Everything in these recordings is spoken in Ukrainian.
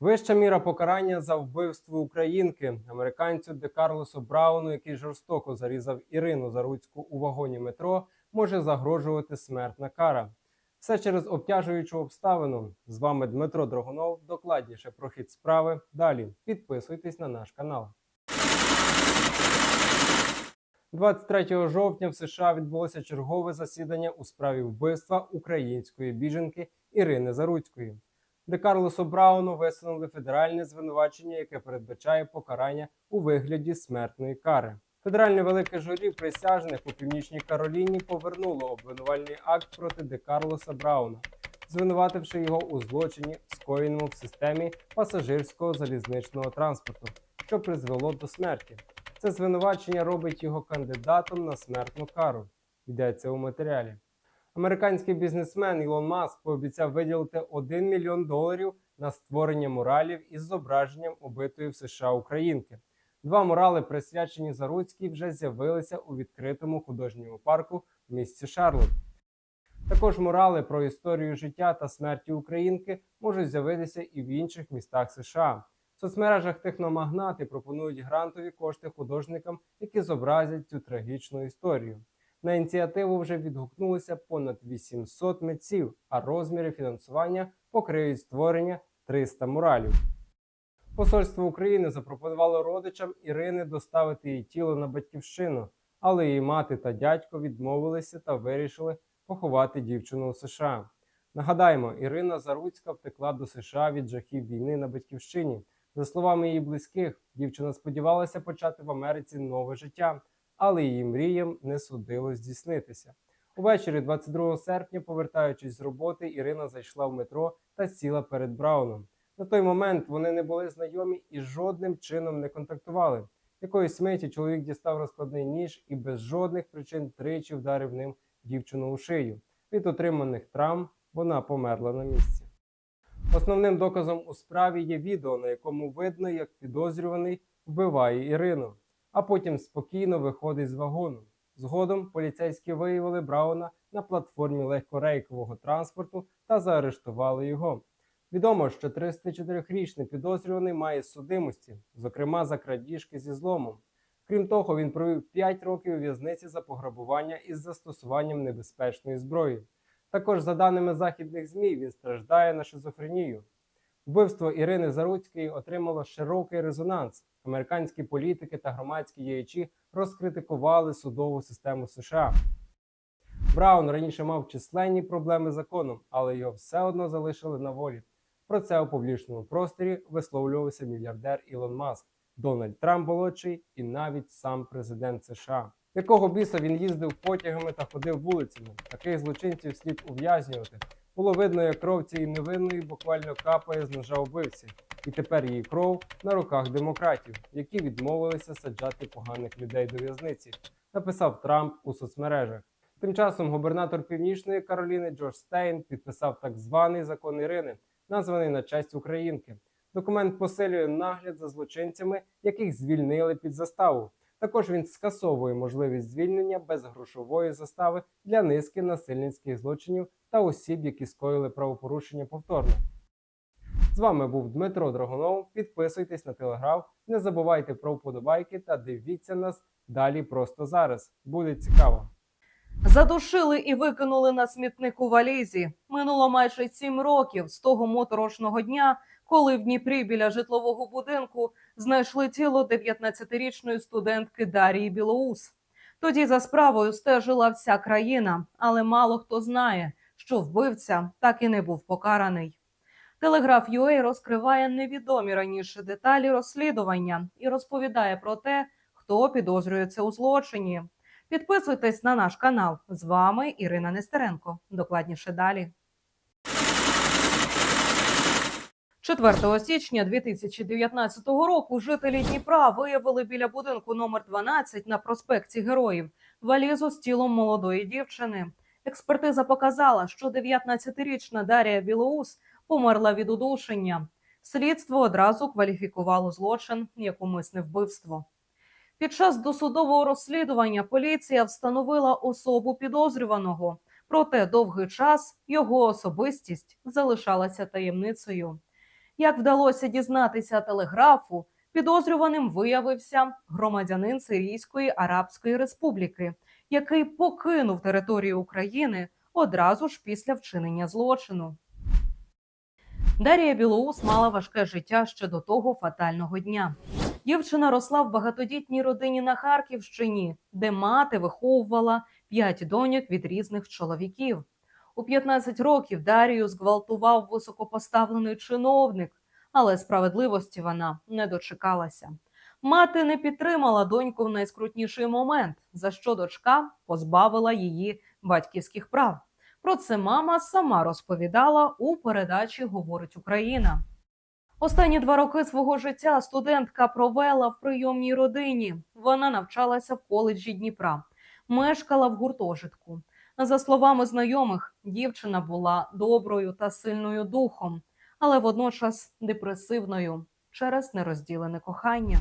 Вища міра покарання за вбивство українки американцю Де Карлосу Брауну, який жорстоко зарізав Ірину Заруцьку у вагоні метро, може загрожувати смертна кара. Все через обтяжуючу обставину. З вами Дмитро Дрогунов. Докладніше про хід справи. Далі підписуйтесь на наш канал. 23 жовтня в США відбулося чергове засідання у справі вбивства української біженки Ірини Заруцької. Де Карлосу Брауну висунули федеральне звинувачення, яке передбачає покарання у вигляді смертної кари. Федеральне велике журі присяжних у північній Кароліні повернуло обвинувальний акт проти Де Карлоса Брауна, звинувативши його у злочині, скоєному в системі пасажирського залізничного транспорту, що призвело до смерті. Це звинувачення робить його кандидатом на смертну кару. Йдеться у матеріалі. Американський бізнесмен Ілон Маск пообіцяв виділити 1 мільйон доларів на створення муралів із зображенням убитої в США українки. Два мурали, присвячені Заруцькій, вже з'явилися у відкритому художньому парку в місті Шарлот. Також мурали про історію життя та смерті українки можуть з'явитися і в інших містах США. В соцмережах техномагнати пропонують грантові кошти художникам, які зобразять цю трагічну історію. На ініціативу вже відгукнулося понад 800 митців, а розміри фінансування покриють створення 300 муралів. Посольство України запропонувало родичам Ірини доставити її тіло на батьківщину, але її мати та дядько відмовилися та вирішили поховати дівчину у США. Нагадаємо, Ірина Заруцька втекла до США від жахів війни на батьківщині. За словами її близьких, дівчина сподівалася почати в Америці нове життя, але її мріям не судилось здійснитися. Увечері 22 серпня, повертаючись з роботи, Ірина зайшла в метро та сіла перед Брауном. На той момент вони не були знайомі і жодним чином не контактували. Якоїсь миті чоловік дістав розкладний ніж і без жодних причин тричі вдарив ним дівчину у шию. Від отриманих травм вона померла на місці. Основним доказом у справі є відео, на якому видно, як підозрюваний вбиває Ірину, а потім спокійно виходить з вагону. Згодом поліцейські виявили Брауна на платформі легкорейкового транспорту та заарештували його. Відомо, що 34-річний підозрюваний має судимості, зокрема за крадіжки зі зломом. Крім того, він провів 5 років у в'язниці за пограбування із застосуванням небезпечної зброї. Також, за даними західних ЗМІ, він страждає на шизофренію. Вбивство Ірини Заруцької отримало широкий резонанс. Американські політики та громадські діячі розкритикували судову систему США. Браун раніше мав численні проблеми з законом, але його все одно залишили на волі. Про це у публічному просторі висловлювався мільярдер Ілон Маск, Дональд Трамп молодший і навіть сам президент США. Якого біса він їздив потягами та ходив вулицями? Таких злочинців слід ув'язнювати. Було видно, як кров цієї невинної буквально капає з ножа вбивці, і тепер її кров на руках демократів, які відмовилися саджати поганих людей до в'язниці, написав Трамп у соцмережах. Тим часом губернатор Північної Кароліни Джордж Стейн підписав так званий закон Ірини, названий на честь українки. Документ посилює нагляд за злочинцями, яких звільнили під заставу. Також він скасовує можливість звільнення без грошової застави для низки насильницьких злочинів та осіб, які скоїли правопорушення повторно. З вами був Дмитро Драгунов. Підписуйтесь на телеграм, не забувайте про вподобайки та дивіться нас далі просто зараз. Буде цікаво. Задушили і викинули на смітник у валізі. Минуло майже сім років з того моторошного дня, коли в Дніпрі біля житлового будинку знайшли тіло 19-річної студентки Дарії Білоус. Тоді за справою стежила вся країна, але мало хто знає, що вбивця так і не був покараний. Телеграф UA розкриває невідомі раніше деталі розслідування і розповідає про те, хто підозрюється у злочині. Підписуйтесь на наш канал. З вами Ірина Нестеренко. Докладніше далі. 4 січня 2019 року жителі Дніпра виявили біля будинку номер 12 на проспекті Героїв валізу з тілом молодої дівчини. Експертиза показала, що 19-річна Дарія Білоус померла від удушення. Слідство одразу кваліфікувало злочин як умисне вбивство. Під час досудового розслідування поліція встановила особу підозрюваного, проте довгий час його особистість залишалася таємницею. Як вдалося дізнатися телеграфу, підозрюваним виявився громадянин Сирійської Арабської Республіки, який покинув територію України одразу ж після вчинення злочину. Дарія Білоус мала важке життя ще до того фатального дня. Дівчина росла в багатодітній родині на Харківщині, де мати виховувала п'ять доньок від різних чоловіків. У 15 років Дарію зґвалтував високопоставлений чиновник, але справедливості вона не дочекалася. Мати не підтримала доньку в найскрутніший момент, за що дочка позбавила її батьківських прав. Про це мама сама розповідала у передачі Говорить Україна. Останні два роки свого життя студентка провела в прийомній родині. Вона навчалася в коледжі Дніпра, мешкала в гуртожитку. За словами знайомих, дівчина була доброю та сильною духом, але водночас депресивною через нерозділене кохання.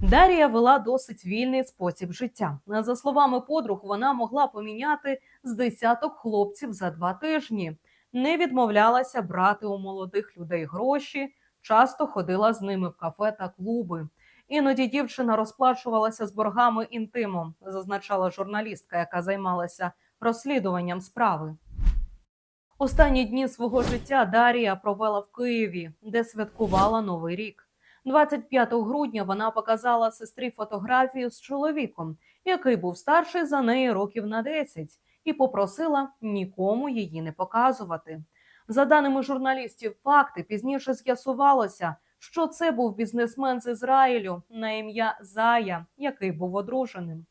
Дарія вела досить вільний спосіб життя. За словами подруг, вона могла поміняти з десяток хлопців за два тижні, не відмовлялася брати у молодих людей гроші, часто ходила з ними в кафе та клуби. Іноді дівчина розплачувалася з боргами інтимом, зазначала журналістка, яка займалася розслідуванням справи. Останні дні свого життя Дарія провела в Києві, де святкувала Новий рік. 25 грудня вона показала сестрі фотографію з чоловіком, який був старший за неї років на 10, і попросила нікому її не показувати. За даними журналістів, факти пізніше з'ясувалося, що це був бізнесмен з Ізраїлю на ім'я Зая, який був одруженим.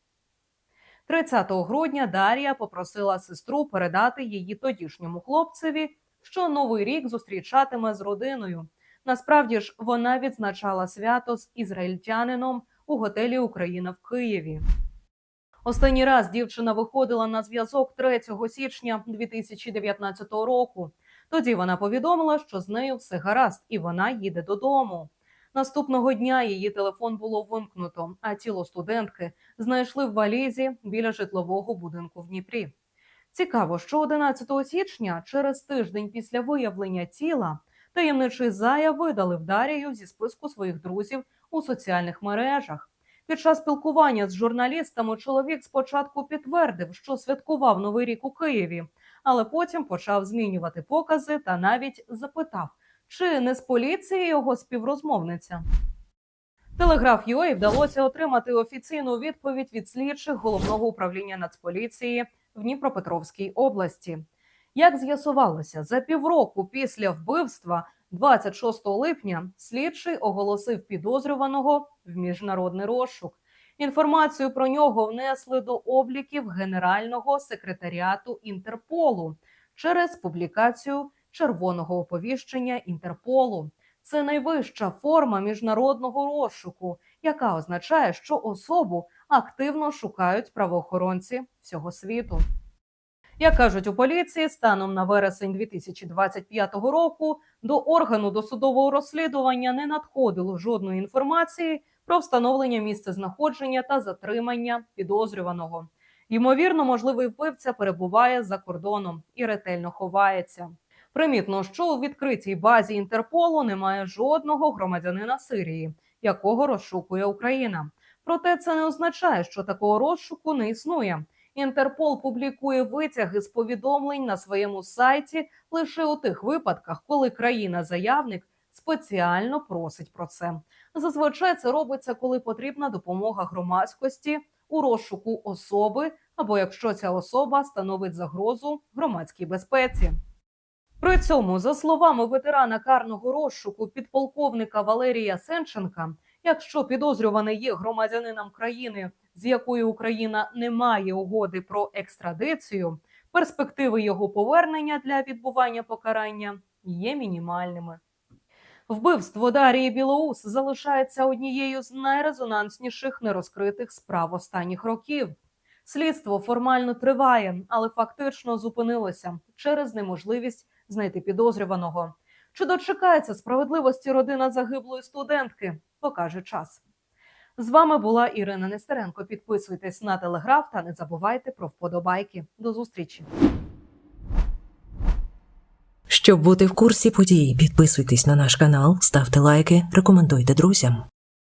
30 грудня Дарія попросила сестру передати її тодішньому хлопцеві, що новий рік зустрічатиме з родиною. Насправді ж вона відзначала свято з ізраїльтянином у готелі Україна в Києві. Останній раз дівчина виходила на зв'язок 3 січня 2019 року. Тоді вона повідомила, що з нею все гаразд, і вона їде додому. Наступного дня її телефон було вимкнуто, а тіло студентки знайшли в валізі біля житлового будинку в Дніпрі. Цікаво, що 11 січня, через тиждень після виявлення тіла, таємничий зая видалив Дарію зі списку своїх друзів у соціальних мережах. Під час спілкування з журналістами чоловік спочатку підтвердив, що святкував новий рік у Києві, але потім почав змінювати покази та навіть запитав, чи не з поліції його співрозмовниця. Телеграф UA вдалося отримати офіційну відповідь від слідчих головного управління Нацполіції в Дніпропетровській області. Як з'ясувалося, за півроку після вбивства, 26 липня, слідчий оголосив підозрюваного в міжнародний розшук. Інформацію про нього внесли до обліків Генерального секретаріату Інтерполу через публікацію червоного оповіщення Інтерполу. Це найвища форма міжнародного розшуку, яка означає, що особу активно шукають правоохоронці всього світу. Як кажуть у поліції, станом на вересень 2025 року до органу досудового розслідування не надходило жодної інформації про встановлення місця знаходження та затримання підозрюваного. Ймовірно, можливий вбивця перебуває за кордоном і ретельно ховається. Примітно, що у відкритій базі Інтерполу немає жодного громадянина Сирії, якого розшукує Україна. Проте це не означає, що такого розшуку не існує. Інтерпол публікує витяги з повідомлень на своєму сайті лише у тих випадках, коли країна-заявник спеціально просить про це. Зазвичай це робиться, коли потрібна допомога громадськості у розшуку особи, або якщо ця особа становить загрозу громадській безпеці. При цьому, за словами ветерана карного розшуку підполковника Валерія Сенченка, якщо підозрюваний є громадянином країни, з якою Україна не має угоди про екстрадицію, перспективи його повернення для відбування покарання є мінімальними. Вбивство Дарії Білоус залишається однією з найрезонансніших нерозкритих справ останніх років. Слідство формально триває, але фактично зупинилося через неможливість знайти підозрюваного. Чи дочекається справедливості родина загиблої студентки? Покаже час. З вами була Ірина Нестеренко. Підписуйтесь на телеграф та не забувайте про вподобайки. До зустрічі. Щоб бути в курсі подій, підписуйтесь на наш канал, ставте лайки, рекомендуйте друзям.